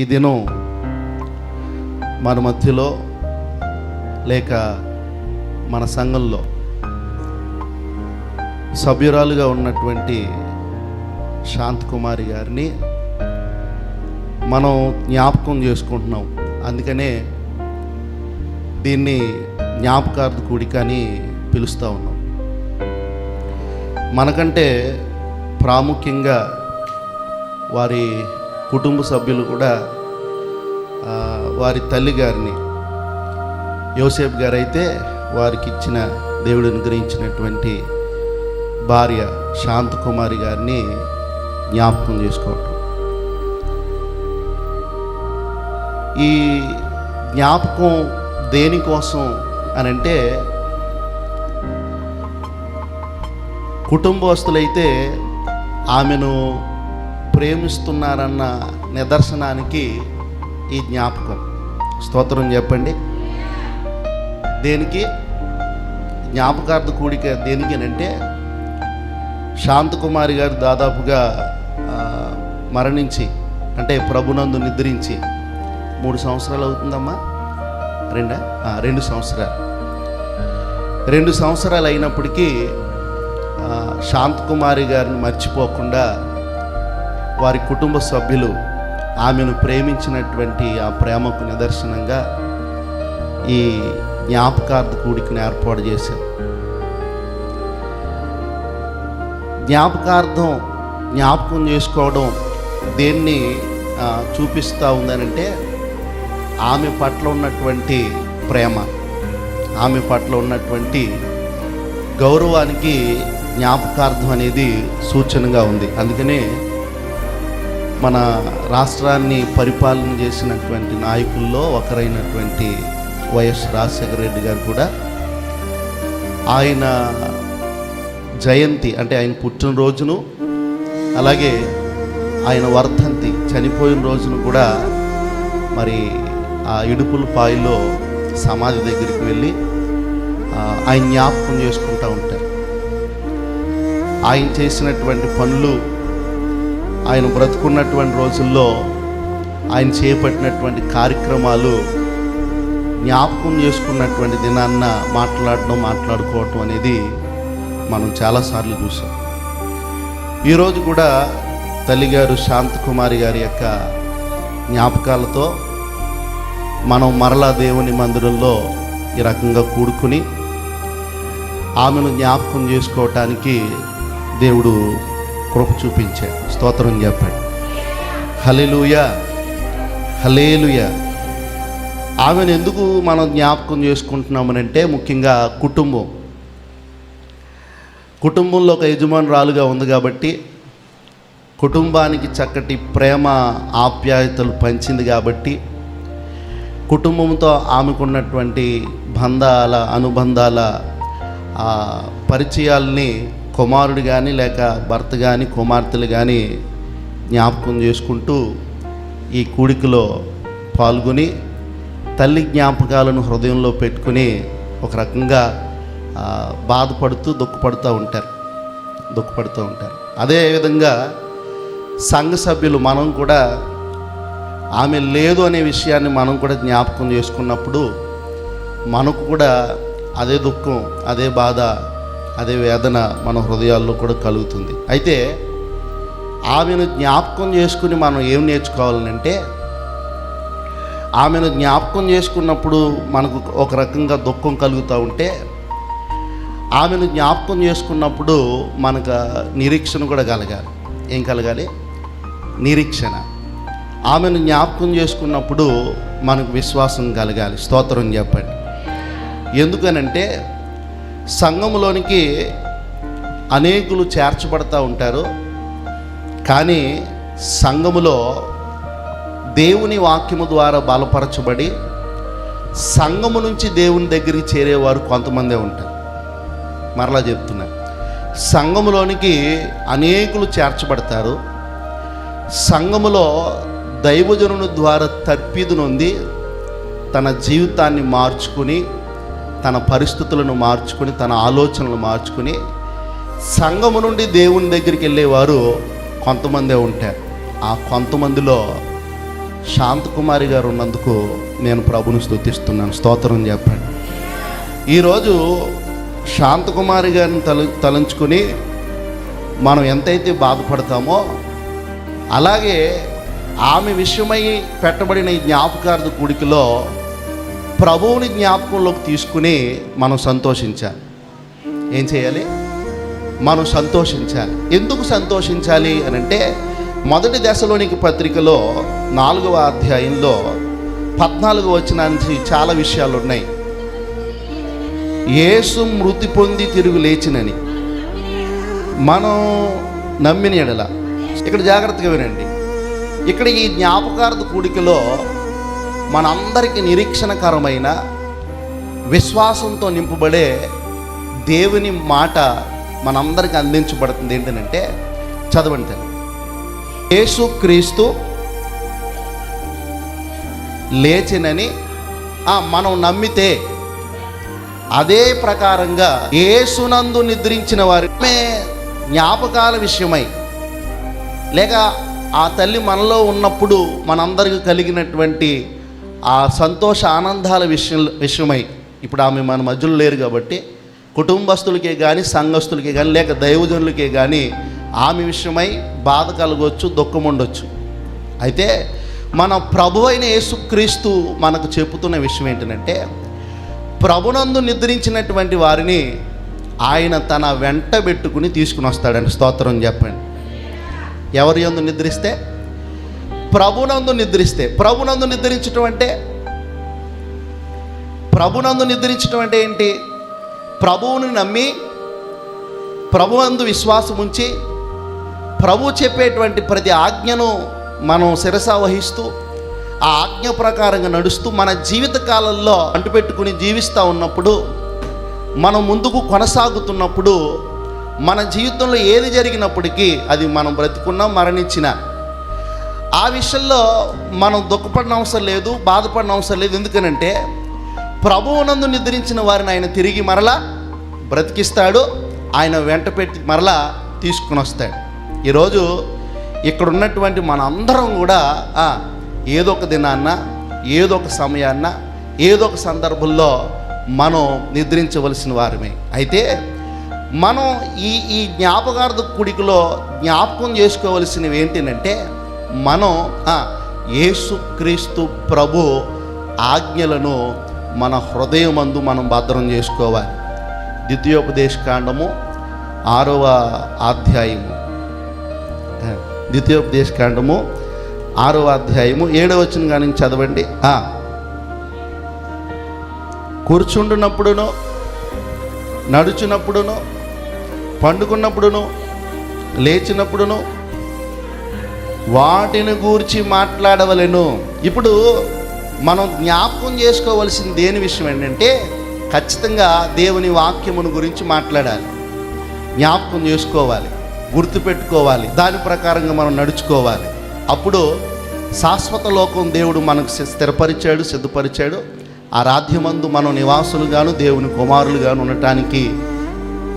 ఈ దినం మన మధ్యలో లేక మన సంఘంలో సభ్యురాలుగా ఉన్నటువంటి శాంతకుమారి గారిని మనం జ్ఞాపకం చేసుకుంటున్నాం. అందుకనే దీన్ని జ్ఞాపకార్థ కూడిక అని పిలుస్తూ ఉన్నాం. మనకంటే ప్రాముఖ్యంగా వారి కుటుంబ సభ్యులు కూడా వారి తల్లి గారిని యోసేఫ్ గారు అయితే వారికి ఇచ్చిన దేవుడు అనుగ్రహించినటువంటి భార్య శాంతకుమారి గారిని జ్ఞాపకం చేసుకోవటం. ఈ జ్ఞాపకం దేనికోసం అని అంటే కుటుంబస్తులైతే ఆమెను ప్రేమిస్తున్నారన్న నిదర్శనానికి ఈ జ్ఞాపకం. స్తోత్రం చెప్పండి. దేనికి? జ్ఞాపకార్థ కూడిక దేనికి అంటే శాంతకుమారి గారు దాదాపుగా మరణించి అంటే ప్రభునందు నిద్రించి మూడు సంవత్సరాలు అవుతుందమ్మా? రెండా? రెండు సంవత్సరాలు. రెండు సంవత్సరాలు అయినప్పటికీ శాంతకుమారి గారిని మర్చిపోకుండా వారి కుటుంబ సభ్యులు ఆమెను ప్రేమించినటువంటి ఆ ప్రేమకు నిదర్శనంగా ఈ జ్ఞాపకార్థ కూడికను ఏర్పాటు చేశారు. జ్ఞాపకార్థం జ్ఞాపకం చేసుకోవడం దేన్ని చూపిస్తూ ఉందనంటే ఆమె పట్ల ఉన్నటువంటి ప్రేమ ఆమె పట్ల ఉన్నటువంటి గౌరవానికి జ్ఞాపకార్థం అనేది సూచనగా ఉంది. అందుకనే మన రాష్ట్రాన్ని పరిపాలన చేసినటువంటి నాయకుల్లో ఒకరైనటువంటి వైఎస్ రాజశేఖర రెడ్డి గారు కూడా ఆయన జయంతి అంటే ఆయన పుట్టినరోజును అలాగే ఆయన వర్ధంతి చనిపోయిన రోజును కూడా మరి ఆ ఇడుపుల పాయిలో సమాధి దగ్గరికి వెళ్ళి ఆయన జ్ఞాపకం చేసుకుంటూ ఉంటారు. ఆయన చేసినటువంటి పనులు ఆయన బ్రతుకున్నటువంటి రోజుల్లో ఆయన చేపట్టినటువంటి కార్యక్రమాలు జ్ఞాపకం చేసుకున్నటువంటి దినాన్న మాట్లాడడం మాట్లాడుకోవటం అనేది మనం చాలాసార్లు చూసాం ఈరోజు కూడా తల్లిగారు శాంతకుమారి గారి యొక్క జ్ఞాపకాలతో మనం మరలా దేవుని మందిరంలో ఈ రకంగా కూడుకుని ఆమెను జ్ఞాపకం చేసుకోవటానికి దేవుడు కృప చూపించాడు స్తోత్రం చెప్పాడు. హలేలుయ హలేలుయ ఆమెను ఎందుకు మనం జ్ఞాపకం చేసుకుంటున్నామనంటే ముఖ్యంగా కుటుంబం. కుటుంబంలో ఒక యజమానురాలుగా ఉంది కాబట్టి కుటుంబానికి చక్కటి ప్రేమ ఆప్యాయతలు పంచింది కాబట్టి కుటుంబంతో ఆమెకున్నటువంటి బంధాల అనుబంధాల పరిచయాల్ని కుమారుడు కానీ లేక భర్త కానీ కుమార్తెలు కానీ జ్ఞాపకం చేసుకుంటూ ఈ కూడికలో పాల్గొని తల్లి జ్ఞాపకాలను హృదయంలో పెట్టుకుని ఒక రకంగా బాధపడుతూ దుఃఖపడుతూ ఉంటారు. దుఃఖపడుతూ ఉంటారు. అదేవిధంగా సంఘ సభ్యులు మనం కూడా ఆమె లేదు అనే విషయాన్ని మనం కూడా జ్ఞాపకం చేసుకున్నప్పుడు మనకు కూడా అదే దుఃఖం అదే బాధ అదే వేదన మన హృదయాల్లో కూడా కలుగుతుంది. అయితే ఆమెను జ్ఞాపకం చేసుకుని మనం ఏం నేర్చుకోవాలంటే ఆమెను జ్ఞాపకం చేసుకున్నప్పుడు మనకు ఒక రకంగా దుఃఖం కలుగుతూ ఉంటే ఆమెను జ్ఞాపకం చేసుకున్నప్పుడు మనకు నిరీక్షణ కూడా కలగాలి. ఏం కలగాలి? నిరీక్షణ. ఆమెను జ్ఞాపకం చేసుకున్నప్పుడు మనకు విశ్వాసం కలగాలి. స్తోత్రం చెప్పండి. ఎందుకనంటే సంఘములోనికి అనేకులు చేర్చబడతా ఉంటారు. కానీ సంఘములో దేవుని వాక్యము ద్వారా బలపరచబడి సంఘము నుంచి దేవుని దగ్గరికి చేరేవారు కొంతమందే ఉంటారు. మరలా చెప్తున్నా. సంఘములోనికి అనేకులు చేర్చబడతారు. సంఘములో దైవజనుని ద్వారా తర్పిదు నొంది తన జీవితాన్ని మార్చుకుని తన పరిస్థితులను మార్చుకొని తన ఆలోచనలు మార్చుకుని సంఘము నుండి దేవుని దగ్గరికి వెళ్ళేవారు కొంతమందే ఉంటారు. ఆ కొంతమందిలో శాంతకుమారి గారు ఉన్నందుకు నేను ప్రభుని స్థుతిస్తున్నాను స్తోత్రం చెప్పండి. ఈరోజు శాంతకుమారి గారిని తల తలంచుకొని మనం ఎంతైతే బాధపడతామో అలాగే ఆమె విషయమై పెట్టబడిన ఈ జ్ఞాపకార్థ కూడికలో ప్రభువుని జ్ఞాపకంలోకి తీసుకుని మనం సంతోషించాలి. ఏం చేయాలి? మనం సంతోషించాలి. ఎందుకు సంతోషించాలి అని అంటే మొదటి దశలోనికి పత్రికలో నాలుగవ అధ్యాయంలో పద్నాలుగు వచ్చిన నుంచి చాలా విషయాలు ఉన్నాయి యేసు మృతి పొంది తిరుగు లేచినని. మనం నమ్మిన ఎడల. ఇక్కడ జాగ్రత్తగా వినండి. ఇక్కడ ఈ జ్ఞాపకార్థ కూడికలో మనందరికీ నిరీక్షణకరమైన విశ్వాసంతో నింపబడే దేవుని మాట మనందరికీ అందించబడుతుంది ఏంటంటే చదవండి తల్లి. యేసు క్రీస్తు లేచినని మనం నమ్మితే అదే ప్రకారంగా ఏసునందు నిద్రించిన వారి జ్ఞాపకాల విషయమై లేక ఆ తల్లి మనలో ఉన్నప్పుడు మనందరికి కలిగినటువంటి ఆ సంతోష ఆనందాల విషయం విషయమై ఇప్పుడు ఆమె మన మధ్యలో లేరు కాబట్టి కుటుంబస్తులకే కానీ సంఘస్థులకే కానీ లేక దైవజనులకే కానీ ఆమె విషయమై బాధ కలగవచ్చు దుఃఖం ఉండొచ్చు. అయితే మన ప్రభు అయిన యేసుక్రీస్తు మనకు చెబుతున్న విషయం ఏంటంటే ప్రభునందు నిద్రించినటువంటి వారిని ఆయన తన వెంట పెట్టుకుని తీసుకుని వస్తాడండి. స్తోత్రం చెప్పండి. ఎవరి యందు నిద్రిస్తే? ప్రభునందు నిద్రిస్తే ప్రభునందు నిద్రించటం అంటే? ప్రభునందు నిద్రించటం అంటే ఏంటి? ప్రభువుని నమ్మి ప్రభువందు విశ్వాసం ఉంచి ప్రభు చెప్పేటువంటి ప్రతి ఆజ్ఞను మనం శిరస వహిస్తూ ఆ ఆజ్ఞ ప్రకారంగా నడుస్తూ మన జీవిత కాలంలో అంటుపెట్టుకుని జీవిస్తూ ఉన్నప్పుడు మనం ముందుకు కొనసాగుతున్నప్పుడు మన జీవితంలో ఏది జరిగినప్పటికీ అది మనం బ్రతికున్నా మరణించినా. ఆ విషయంలో మనం దుఃఖపడిన అవసరం లేదు బాధపడిన అవసరం లేదు. ఎందుకనంటే ప్రభువునందు నిద్రించిన వారిని ఆయన తిరిగి మరలా బ్రతికిస్తాడు ఆయన వెంట పెట్టి మరలా తీసుకుని వస్తాడు. ఈరోజు ఇక్కడ ఉన్నటువంటి మనందరం కూడా ఏదో ఒక దినాన్న ఏదో ఒక సమయాన్న ఏదో ఒక సందర్భంలో మనం నిద్రించవలసిన వారమే. అయితే మనం ఈ ఈ జ్ఞాపకార్థ కుడికలో జ్ఞాపకం చేసుకోవలసినవి ఏంటంటే మనం యేసుక్రీస్తు ప్రభు ఆజ్ఞలను మన హృదయమందు మనం భద్రం చేసుకోవాలి. ద్వితీయోపదేశకాండము ఆరవ అధ్యాయము. ద్వితీయోపదేశకాండము కాండము ఆరవ అధ్యాయము ఏడవ వచ్చిన కానీ చదవండి. కూర్చుండునప్పుడును నడుచున్నప్పుడును పండుకున్నప్పుడును లేచినప్పుడును వాటిని గూర్చి మాట్లాడవలెను. ఇప్పుడు మనం జ్ఞాపకం చేసుకోవలసిన దేని విషయం ఏంటంటే ఖచ్చితంగా దేవుని వాక్యమును గురించి మాట్లాడాలి. జ్ఞాపకం చేసుకోవాలి గుర్తుపెట్టుకోవాలి దాని ప్రకారంగా మనం నడుచుకోవాలి. అప్పుడు శాశ్వత లోకం దేవుడు మనకు స్థిరపరిచాడు సిద్ధపరిచాడు. ఆ రాధ్యమందు మనం నివాసులుగాను దేవుని కుమారులుగాను ఉండటానికి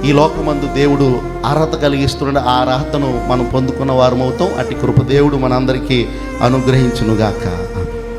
ఈ లోకమందు దేవుడు అర్హత కలిగిస్తున్న ఆ అర్హతను మనం పొందుకున్న వారమవుతాం. అట్టి కృప దేవుడు మనందరికీ అనుగ్రహించునుగాక.